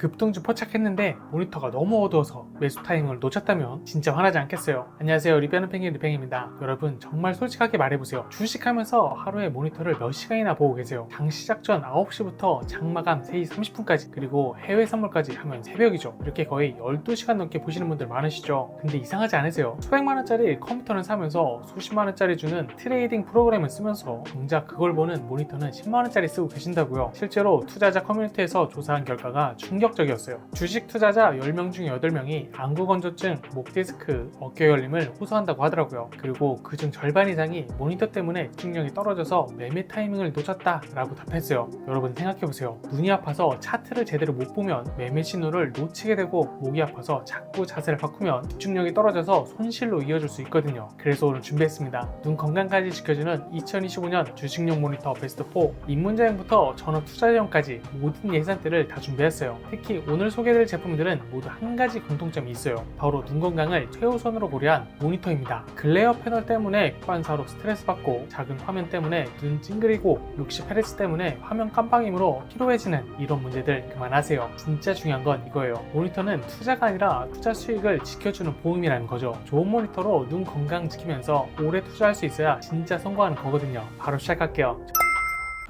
급등 주 포착했는데 모니터가 너무 어두워서 매수 타이밍을 놓쳤다면 진짜 화나지 않겠어요. 안녕하세요. 리뷰하는 펭귄 리팽입니다. 여러분 정말 솔직하게 말해보세요. 주식하면서 하루에 모니터를 몇 시간이나 보고 계세요. 장 시작 전 9시부터 장 마감 3시 30분까지 그리고 해외 선물까지 하면 새벽이죠. 이렇게 거의 12시간 넘게 보시는 분들 많으시죠. 근데 이상하지 않으세요? 수백만 원짜리 컴퓨터를 사면서 수십만 원짜리 주는 트레이딩 프로그램을 쓰면서 정작 그걸 보는 모니터는 10만 원짜리 쓰고 계신다고요. 실제로 투자자 커뮤니티에서 조사한 결과가 충격 적이었어요. 주식 투자자 10명 중 8명이 안구 건조증, 목 디스크, 어깨 결림을 호소한다고 하더라고요. 그리고 그중 절반 이상이 모니터 때문에 집중력이 떨어져서 매매 타이밍을 놓쳤다 라고 답했어요. 여러분 생각해보세요. 눈이 아파서 차트를 제대로 못 보면 매매 신호를 놓치게 되고 목이 아파서 자꾸 자세를 바꾸면 집중력이 떨어져서 손실로 이어질 수 있거든요. 그래서 오늘 준비했습니다. 눈 건강까지 지켜주는 2025년 주식용 모니터 베스트 4 입문자형부터 전업 투자자형까지 모든 예산들을 다 준비했어요. 특히 오늘 소개될 제품들은 모두 한 가지 공통점이 있어요. 바로 눈 건강을 최우선으로 고려한 모니터입니다. 글레어 패널 때문에 반사로 스트레스 받고 작은 화면 때문에 눈 찡그리고 60Hz 때문에 화면 깜빡임으로 피로해지는 이런 문제들 그만하세요. 진짜 중요한 건 이거예요. 모니터는 투자가 아니라 투자 수익을 지켜주는 보험이라는 거죠. 좋은 모니터로 눈 건강 지키면서 오래 투자할 수 있어야 진짜 성공하는 거거든요. 바로 시작할게요.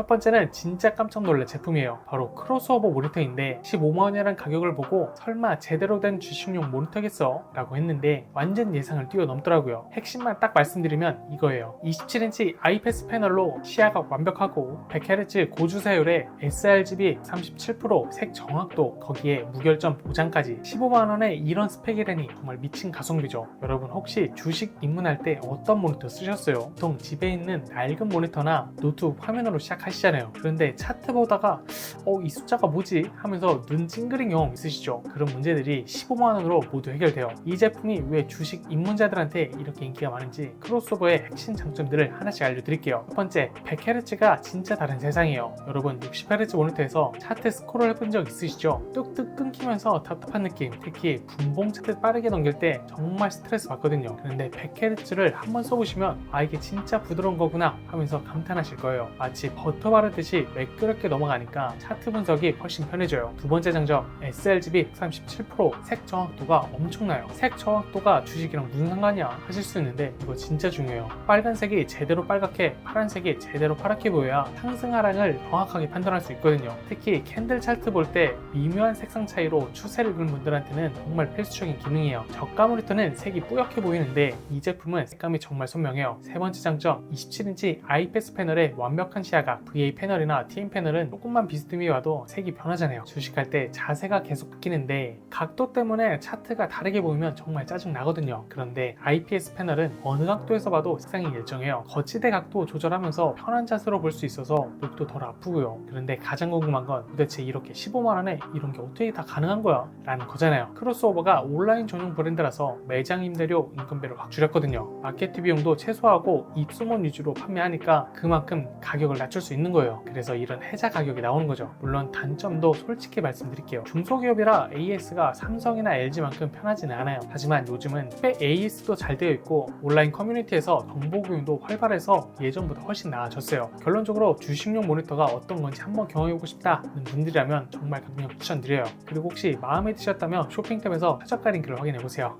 첫 번째는 진짜 깜짝 놀랄 제품이에요. 바로 크로스오버 모니터인데 15만원이라는 가격을 보고 설마 제대로 된 주식용 모니터겠어? 라고 했는데 완전 예상을 뛰어넘더라고요. 핵심만 딱 말씀드리면 이거예요. 27인치 아이패스 패널로 시야가 완벽하고 100Hz 고주사율에 sRGB 37%색 정확도 거기에 무결점 보장까지 15만원에 이런 스펙이라니 정말 미친 가성비죠. 여러분 혹시 주식 입문할 때 어떤 모니터 쓰셨어요? 보통 집에 있는 낡은 모니터나 노트북 화면으로 시작하 시잖아요. 그런데 차트 보다가 어, 이 숫자가 뭐지? 하면서 눈 경험 있으시죠? 그런 문제들이 15만원으로 모두 해결돼요. 이 제품이 왜 주식 입문자들한테 이렇게 인기가 많은지 크로스오버의 핵심 장점들을 하나씩 알려드릴게요. 첫 번째, 100Hz가 진짜 다른 세상이에요. 여러분 60Hz 모니터에서 차트 스크롤 해본 적 있으시죠? 뚝뚝 끊기면서 답답한 느낌, 특히 분봉 차트 빠르게 넘길 때 정말 스트레스 받거든요. 그런데 100Hz를 한번 써보시면 아 이게 진짜 부드러운 거구나 하면서 감탄하실 거예요. 마치 버터 바르듯이 매끄럽게 넘어가니까 차트 분석이 훨씬 편해져요. 두 번째 장점, sRGB 37%색 정확도가 엄청나요. 색 정확도가 주식이랑 무슨 상관이야 하실 수 있는데 이거 진짜 중요해요. 빨간색이 제대로 빨갛게, 파란색이 제대로 파랗게 보여야 상승 하락을 정확하게 판단할 수 있거든요. 특히 캔들 차트 볼 때 미묘한 색상 차이로 추세를 그는 분들한테는 정말 필수적인 기능이에요. 저가 모니터는 색이 뿌옇게 보이는데 이 제품은 색감이 정말 선명해요. 세 번째 장점, 27인치 아이패스 패널의 완벽한 시야 가 VA 패널이나 TN 패널은 조금만 비스듬히 와도 색이 변하잖아요. 주식할 때 자세가 계속 바뀌는데 각도 때문에 차트가 다르게 보이면 정말 짜증 나거든요. 그런데 IPS 패널은 어느 각도에서 봐도 색상이 일정해요. 거치대 각도 조절하면서 편한 자세로 볼 수 있어서 목도 덜 아프고요. 그런데 가장 궁금한 건 도대체 이렇게 15만 원에 이런 게 어떻게 다 가능한 거야? 라는 거잖아요. 크로스오버가 온라인 전용 브랜드라서 매장 임대료 인건비를 확 줄였거든요. 마케팅 비용도 최소화하고 입소문 위주로 판매하니까 그만큼 가격을 낮출 수 있는 거예요. 그래서 이런 해자 가격이 나오는 거죠. 물론 단점도 솔직히 말씀드릴게요. 중소기업이라 AS가 삼성이나 LG만큼 편하지는 않아요. 하지만 요즘은 꽤 AS도 잘 되어 있고 온라인 커뮤니티에서 정보 공유도 활발해서 예전보다 훨씬 나아졌어요. 결론적으로 주식용 모니터가 어떤 건지 한번 경험해보고 싶다는 분들이라면 정말 강력 추천드려요. 그리고 혹시 마음에 드셨다면 쇼핑 탭에서 최저가 링크를 확인해보세요.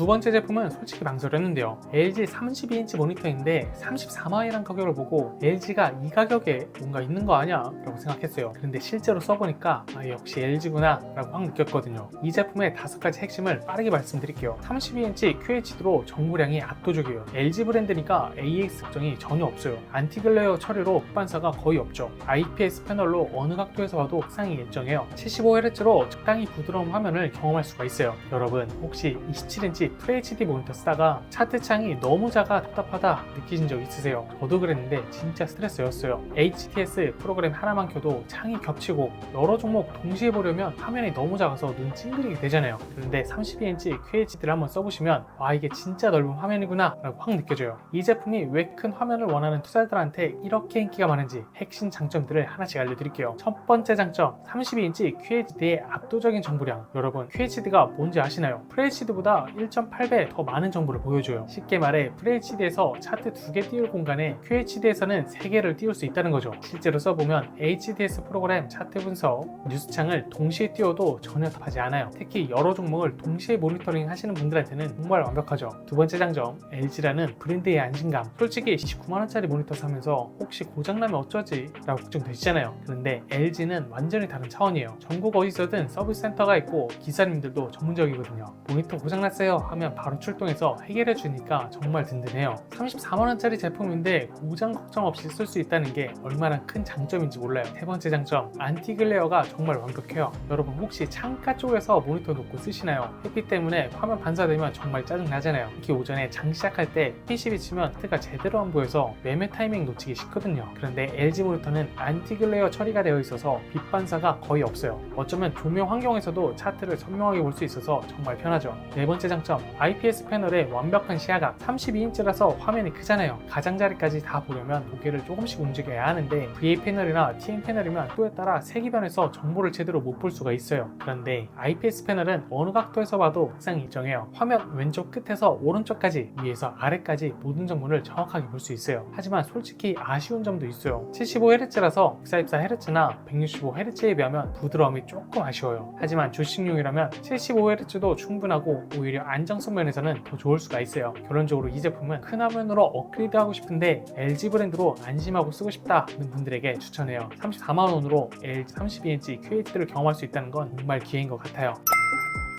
두 번째 제품은 솔직히 망설였는데요. LG 32인치 모니터인데 34만원이라는 가격을 보고 LG가 이 가격에 뭔가 있는 거 아니야? 라고 생각했어요. 그런데 실제로 써보니까 아, 역시 LG구나 라고 확 느꼈거든요. 이 제품의 다섯 가지 핵심을 빠르게 말씀드릴게요. 32인치 QHD로 정보량이 압도적이에요. LG 브랜드니까 AX 특정이 전혀 없어요. 안티글레어 처리로 흑반사가 거의 없죠. IPS 패널로 어느 각도에서 봐도 색상이 일정해요. 75Hz로 적당히 부드러운 화면을 경험할 수가 있어요. 여러분 혹시 27인치 FHD 모니터 쓰다가 차트 창이 너무 작아 답답하다 느끼신 적 있으세요? 저도 그랬는데 진짜 스트레스였어요. HTS 프로그램 하나만 켜도 창이 겹치고 여러 종목 동시에 보려면 화면이 너무 작아서 눈 찡그리게 되잖아요. 그런데 32인치 QHD를 한번 써보시면 와 이게 진짜 넓은 화면이구나 라고 확 느껴져요. 이 제품이 왜 큰 화면을 원하는 투자자들한테 이렇게 인기가 많은지 핵심 장점들을 하나씩 알려드릴게요. 첫 번째 장점 32인치 QHD의 압도적인 정보량 여러분 QHD가 뭔지 아시나요? FHD보다 1.8배 더 많은 정보를 보여줘요. 쉽게 말해 FHD에서 차트 두개 띄울 공간에 QHD에서는 세 개를 띄울 수 있다는 거죠. 실제로 써보면 HDS 프로그램 차트 분석, 뉴스창을 동시에 띄워도 전혀 답하지 않아요. 특히 여러 종목을 동시에 모니터링 하시는 분들한테는 정말 완벽하죠. 두 번째 장점, LG라는 브랜드의 안심감. 솔직히 29만원짜리 모니터 사면서 혹시 고장나면 어쩌지? 라고 걱정되시잖아요. 그런데 LG는 완전히 다른 차원이에요. 전국 어디서든 서비스 센터가 있고 기사님들도 전문적이거든요. 모니터 고장났어요 하면 바로 출동해서 해결해 주니까 정말 든든해요. 34만원짜리 제품인데 고장 걱정 없이 쓸 수 있다는 게 얼마나 큰 장점인지 몰라요. 세 번째 장점, 안티글레어가 정말 완벽해요. 여러분 혹시 창가 쪽에서 모니터 놓고 쓰시나요? 햇빛 때문에 화면 반사되면 정말 짜증나잖아요. 특히 오전에 장 시작할 때 PC 비치면 뜨가 제대로 안 보여서 매매 타이밍 놓치기 쉽거든요. 그런데 LG 모니터는 안티글레어 처리가 되어 있어서 빛 반사가 거의 없어요. 어쩌면 조명 환경에서도 차트를 선명하게 볼 수 있어서 정말 편하죠. 네 번째 장점, IPS 패널의 완벽한 시야각 32인치라서 화면이 크잖아요. 가장자리까지 다 보려면 고개를 조금씩 움직여야 하는데 VA 패널이나 TN 패널이면 또에 따라 색이 변해서 정보를 제대로 못 볼 수가 있어요. 그런데 IPS 패널은 어느 각도에서 봐도 항상 일정해요. 화면 왼쪽 끝에서 오른쪽까지 위에서 아래까지 모든 정보를 정확하게 볼 수 있어요. 하지만 솔직히 아쉬운 점도 있어요. 75Hz라서 144Hz나 165Hz에 비하면 부드러움이 조금 아쉬워요. 하지만 주식용이라면 75Hz도 충분하고 오히려 안 정성 면에서는 더 좋을 수가 있어요. 결론적으로 이 제품은 큰 화면으로 업그레이드 하고 싶은데 LG 브랜드로 안심하고 쓰고 싶다는 분들에게 추천해요. 34만원으로 LG 32인치 QHD를 경험할 수 있다는 건 정말 기회인 것 같아요.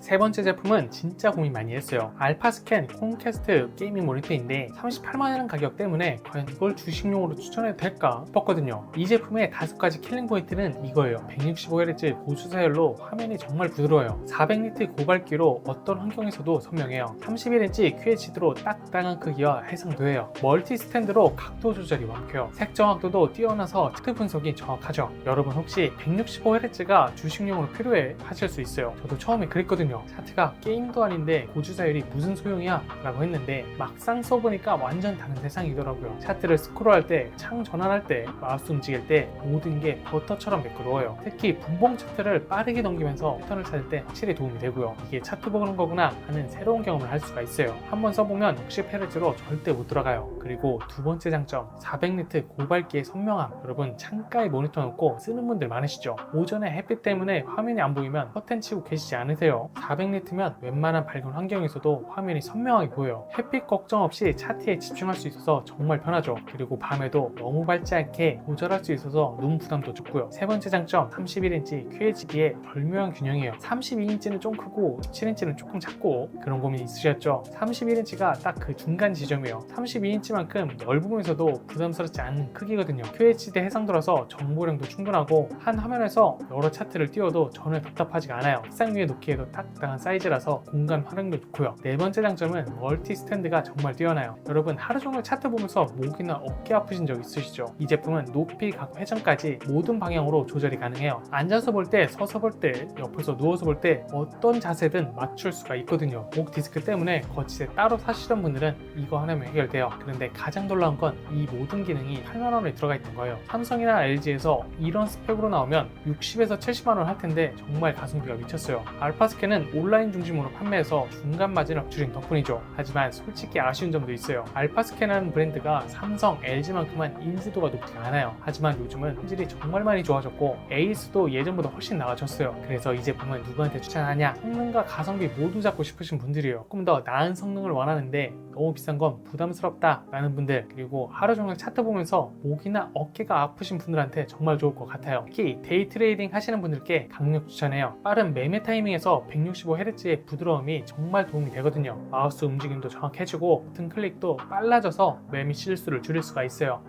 세 번째 제품은 진짜 고민 많이 했어요. 알파스캔 홈캐스트 게이밍 모니터인데 38만원 가격 때문에 과연 이걸 주식용으로 추천해도 될까 싶었거든요. 이 제품의 다섯 가지 킬링 포인트는 이거예요. 165Hz 고주사열로 화면이 정말 부드러워요. 400니트 고발기로 어떤 환경에서도 선명해요. 31인치 QHD로 딱딱한 크기와 해상도예요. 멀티 스탠드로 각도 조절이 완벽해요. 색 정확도도 뛰어나서 차트 분석이 정확하죠. 여러분 혹시 165Hz가 주식용으로 필요해 하실 수 있어요. 저도 처음에 그랬거든요. 차트가 게임도 아닌데 고주사율이 무슨 소용이야? 라고 했는데 막상 써보니까 완전 다른 세상이더라고요. 차트를 스크롤할 때, 창 전환할 때, 마우스 움직일 때 모든 게 버터처럼 매끄러워요. 특히 분봉 차트를 빠르게 넘기면서 패턴을 찾을 때 확실히 도움이 되고요. 이게 차트 보는 거구나 하는 새로운 경험을 할 수가 있어요. 한번 써보면 60Hz로 절대 못 돌아가요. 그리고 두 번째 장점, 400니트 고발기의 선명함. 여러분 창가에 모니터 놓고 쓰는 분들 많으시죠? 오전에 햇빛 때문에 화면이 안 보이면 커튼 치고 계시지 않으세요? 400니트면 웬만한 밝은 환경에서도 화면이 선명하게 보여요. 햇빛 걱정 없이 차트에 집중할 수 있어서 정말 편하죠. 그리고 밤에도 너무 밝지 않게 조절할 수 있어서 눈 부담도 적고요. 세 번째 장점 31인치 QHD의 절묘한 균형이에요. 32인치는 좀 크고 17인치는 조금 작고 그런 고민 있으셨죠? 31인치가 딱 그 중간 지점이에요. 32인치만큼 넓으면서도 부담스럽지 않은 크기거든요. QHD 해상도라서 정보량도 충분하고 한 화면에서 여러 차트를 띄워도 전혀 답답하지가 않아요. 책상 위에 놓기에도 딱 딱한 사이즈라서 공간 활용도 좋고요. 네 번째 장점은 멀티 스탠드가 정말 뛰어나요. 여러분 하루 종일 차트 보면서 목이나 어깨 아프신 적 있으시죠? 이 제품은 높이, 각 회전까지 모든 방향으로 조절이 가능해요. 앉아서 볼 때, 서서 볼 때, 옆에서 누워서 볼 때 어떤 자세든 맞출 수가 있거든요. 목 디스크 때문에 거치대 따로 사시던 분들은 이거 하나면 해결돼요. 그런데 가장 놀라운 건 이 모든 기능이 8만 원에 들어가 있던 거예요. 삼성이나 LG에서 이런 스펙으로 나오면 60에서 70만 원 할 텐데 정말 가성비가 미쳤어요. 알파스 캔은 온라인 중심으로 판매해서 중간 마진을 줄인 덕분이죠. 하지만 솔직히 아쉬운 점도 있어요. 알파스캔이라는 브랜드가 삼성, LG만큼은 인지도가 높지가 않아요. 하지만 요즘은 품질이 정말 많이 좋아졌고 에이스도 예전보다 훨씬 나아졌어요. 그래서 이 제품은 누구한테 추천하냐? 성능과 가성비 모두 잡고 싶으신 분들이에요. 조금 더 나은 성능을 원하는데 너무 비싼 건 부담스럽다 라는 분들 그리고 하루 종일 차트 보면서 목이나 어깨가 아프신 분들한테 정말 좋을 것 같아요. 특히 데이 트레이딩 하시는 분들께 강력 추천해요. 빠른 매매 타이밍에서 165Hz의 부드러움이 정말 도움이 되거든요. 마우스 움직임도 정확해지고 버튼 클릭도 빨라져서 매매 실수를 줄일 수가 있어요.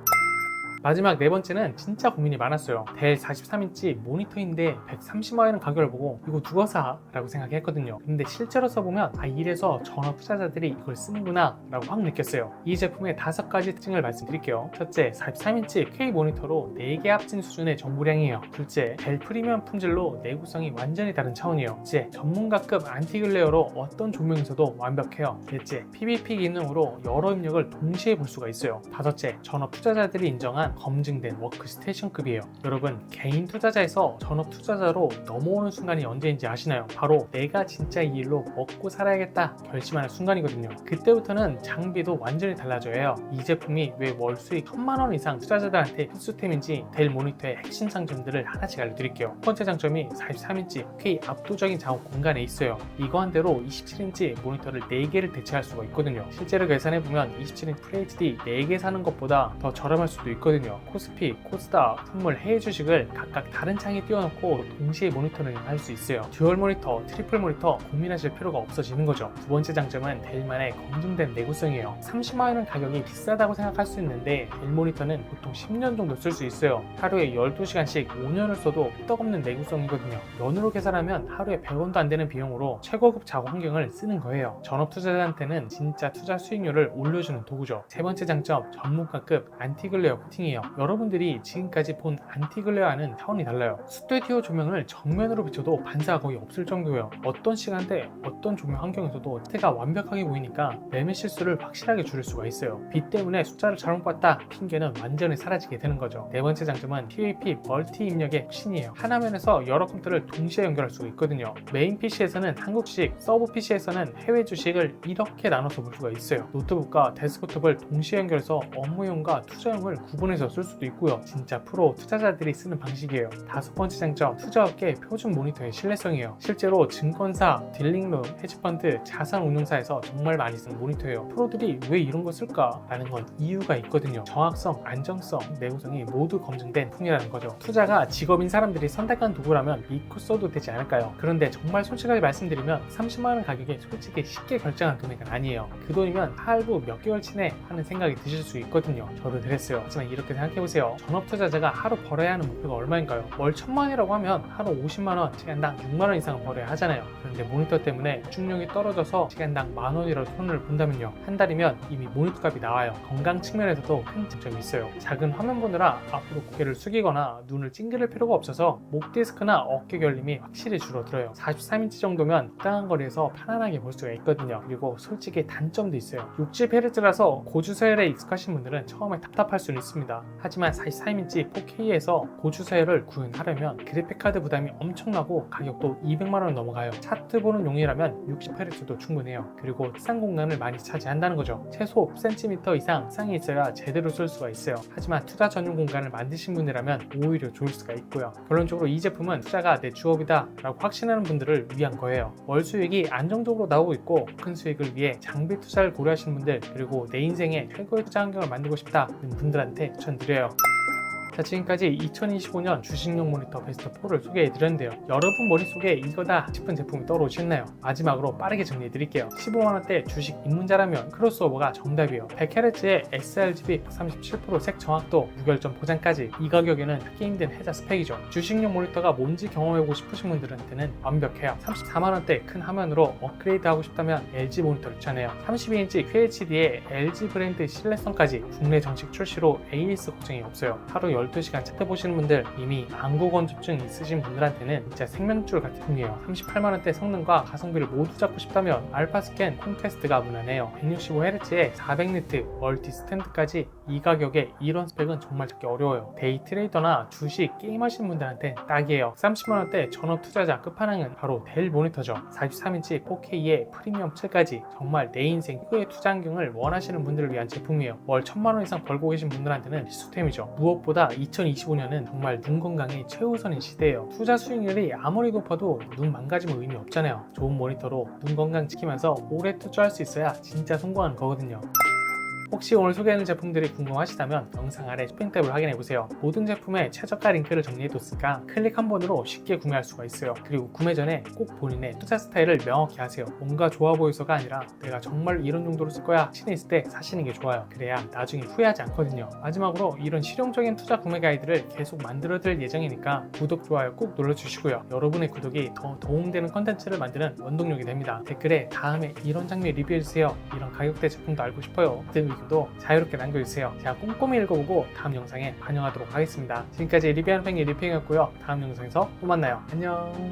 마지막 네 번째는 진짜 고민이 많았어요. 델 43인치 모니터인데 130만원 가격을 보고 이거 누가 사? 라고 생각했거든요. 근데 실제로 써보면 아 이래서 전업 투자자들이 이걸 쓰는구나 라고 확 느꼈어요. 이 제품의 다섯 가지 특징을 말씀드릴게요. 첫째, 43인치 K 모니터로 4개 합친 수준의 정보량이에요. 둘째, 델 프리미엄 품질로 내구성이 완전히 다른 차원이에요. 셋째, 전문가급 안티글레어로 어떤 조명에서도 완벽해요. 넷째, PVP 기능으로 여러 입력을 동시에 볼 수가 있어요. 다섯째, 전업 투자자들이 인정한 검증된 워크스테이션급이에요. 여러분 개인 투자자에서 전업 투자자로 넘어오는 순간이 언제인지 아시나요? 바로 내가 진짜 이 일로 먹고 살아야겠다 결심하는 순간이거든요. 그때부터는 장비도 완전히 달라져야 해요. 이 제품이 왜 월 수익 천만 원 이상 투자자들한테 필수템인지 델 모니터의 핵심 장점들을 하나씩 알려드릴게요. 첫 번째 장점이 43인치 4K 압도적인 작업 공간에 있어요. 이거 한 대로 27인치 모니터를 4개를 대체할 수가 있거든요. 실제로 계산해보면 27인치 FHD 4개 사는 것보다 더 저렴할 수도 있거든요. 코스피, 코스다, 선물 해외 주식을 각각 다른 창에 띄워놓고 동시에 모니터링 할수 있어요. 듀얼 모니터, 트리플 모니터 고민하실 필요가 없어지는 거죠. 두 번째 장점은 델만의 검증된 내구성이에요. 30만 원 가격이 비싸다고 생각할 수 있는데 델 모니터는 보통 10년 정도 쓸 수 있어요. 하루에 12시간씩 5년을 써도 끄떡없는 내구성이거든요. 연으로 계산하면 하루에 100원도 안 되는 비용으로 최고급 작업 환경을 쓰는 거예요. 전업 투자자한테는 진짜 투자 수익률을 올려주는 도구죠. 세 번째 장점, 전문가급 안티글레어 코팅이에요. 여러분들이 지금까지 본 안티글레어와는 차원이 달라요. 스튜디오 조명을 정면으로 비춰도 반사가 거의 없을 정도예요. 어떤 시간대, 어떤 조명 환경에서도 태가 완벽하게 보이니까 매매 실수를 확실하게 줄일 수가 있어요. 빛 때문에 숫자를 잘못 봤다 핑계는 완전히 사라지게 되는 거죠. 네 번째 장점은 PAP 멀티 입력의 혁신이에요. 한 화면에서 여러 컴퓨터를 동시에 연결할 수가 있거든요. 메인 PC에서는 한국식, 서브 PC에서는 해외 주식을 이렇게 나눠서 볼 수가 있어요. 노트북과 데스크톱을 동시에 연결해서 업무용과 투자용을 구분해서 쓸 수도 있고요. 진짜 프로 투자자들이 쓰는 방식이에요. 다섯 번째 장점, 투자업계 표준 모니터의 신뢰성이에요. 실제로 증권사, 딜링룸, 헤지펀드, 자산 운용사에서 정말 많이 쓰는 모니터예요. 프로들이 왜 이런 거 쓸까? 라는 건 이유가 있거든요. 정확성, 안정성, 내구성이 모두 검증된 품이라는 거죠. 투자가 직업인 사람들이 선택한 도구라면 믿고 써도 되지 않을까요? 그런데 정말 솔직하게 말씀드리면 30만원 가격에 솔직히 쉽게 결정한 금액은 아니에요. 그 돈이면 할부 몇 개월 치 내 하는 생각이 드실 수 있거든요. 저도 그랬어요. 하지만 이렇게 생각해보세요. 전업 투자자가 하루 벌어야 하는 목표가 얼마인가요? 월 천만이라고 하면 하루 50만원, 시간당 6만원 이상 벌어야 하잖아요. 그런데 모니터 때문에 중력이 떨어져서 시간당 만원이라도 손을 본다면요. 한 달이면 이미 모니터 값이 나와요. 건강 측면에서도 큰 장점이 있어요. 작은 화면 보느라 앞으로 고개를 숙이거나 눈을 찡그릴 필요가 없어서 목 디스크나 어깨 결림이 확실히 줄어들어요. 43인치 정도면 적당한 거리에서 편안하게 볼 수가 있거든요. 그리고 솔직히 단점도 있어요. 60Hz라서 고주서열에 익숙하신 분들은 처음에 답답할 수는 있습니다. 하지만 43인치 4K에서 고주서열을 구현하려면 그래픽카드 부담이 엄청나고 가격도 200만원 넘어가요. 차트 보는 용이라면 60Hz도 충분해요. 그리고 상 공간을 많이 차지한다는 거죠. 최소 10cm 이상 상이 있어야 제대로 쓸 수가 있어요. 하지만 투자 전용 공간을 만드신 분이라면 오히려 좋을 수가 있고요. 결론적으로 이 제품은 투자가 내 주업이다 라고 확신하는 분들을 위한 거예요. 월 수익이 안정적으로 나오고 있고 큰 수익을 위해 장비 투자를 고려하시는 분들 그리고 내 인생의 최고의 투자 환경을 만들고 싶다는 분들한테 추천드려요. 자 지금까지 2025년 주식용 모니터 베스트 4를 소개해드렸는데요. 여러분 머릿속에 이거다 싶은 제품이 떠오르셨나요? 마지막으로 빠르게 정리해드릴게요. 15만원대 주식 입문자라면 크로스오버가 정답이에요. 100Hz의 sRGB 137%색 정확도 무결점 보장까지 이 가격에는 힘든 해자 스펙이죠. 주식용 모니터가 뭔지 경험해보고 싶으신 분들한테는 완벽해요. 34만원대 큰 화면으로 업그레이드 하고 싶다면 LG 모니터를 추천해요. 32인치 QHD에 LG 브랜드 신뢰성까지 국내 정식 출시로 AS 걱정이 없어요. 하루 12시간 차트 보시는 분들 이미 안구건조증 있으신 분들한테는 진짜 생명줄 같은 품이에요 38만원대 성능과 가성비를 모두 잡고 싶다면 알파스캔 콘테스트가 무난해요. 165Hz에 400니트 멀티 스탠드까지 이 가격에 이런 스펙은 정말 찾기 어려워요. 데이 트레이더나 주식 게임하시는 분들한테 딱이에요. 30만원대 전업 투자자 끝판왕은 바로 델 모니터죠. 43인치 4K에 프리미엄 7까지 정말 내 인생 최고의 투자 환경을 원하시는 분들을 위한 제품이에요. 월 1000만원 이상 벌고 계신 분들한테는 필수템이죠. 무엇보다 2025년은 정말 눈 건강이 최우선인 시대예요. 투자 수익률이 아무리 높아도 눈 망가지면 의미 없잖아요. 좋은 모니터로 눈 건강 지키면서 오래 투자할 수 있어야 진짜 성공하는 거거든요. 혹시 오늘 소개하는 제품들이 궁금하시다면 영상 아래 쇼핑 탭을 확인해보세요. 모든 제품의 최저가 링크를 정리해뒀으니까 클릭 한 번으로 쉽게 구매할 수가 있어요. 그리고 구매 전에 꼭 본인의 투자 스타일을 명확히 하세요. 뭔가 좋아 보여서가 아니라 내가 정말 이런 정도로 쓸 거야 신에 있을 때 사시는 게 좋아요. 그래야 나중에 후회하지 않거든요. 마지막으로 이런 실용적인 투자 구매 가이드를 계속 만들어드릴 예정이니까 구독, 좋아요 꼭 눌러주시고요. 여러분의 구독이 더 도움되는 컨텐츠를 만드는 원동력이 됩니다. 댓글에 다음에 이런 장면 리뷰해주세요. 이런 가격대 제품도 알고 싶어요. 등 의견도 자유롭게 남겨주세요. 제가 꼼꼼히 읽어보고 다음 영상에 반영하도록 하겠습니다. 지금까지 리뷰하는 팽이 리핑이었고요. 다음 영상에서 또 만나요. 안녕.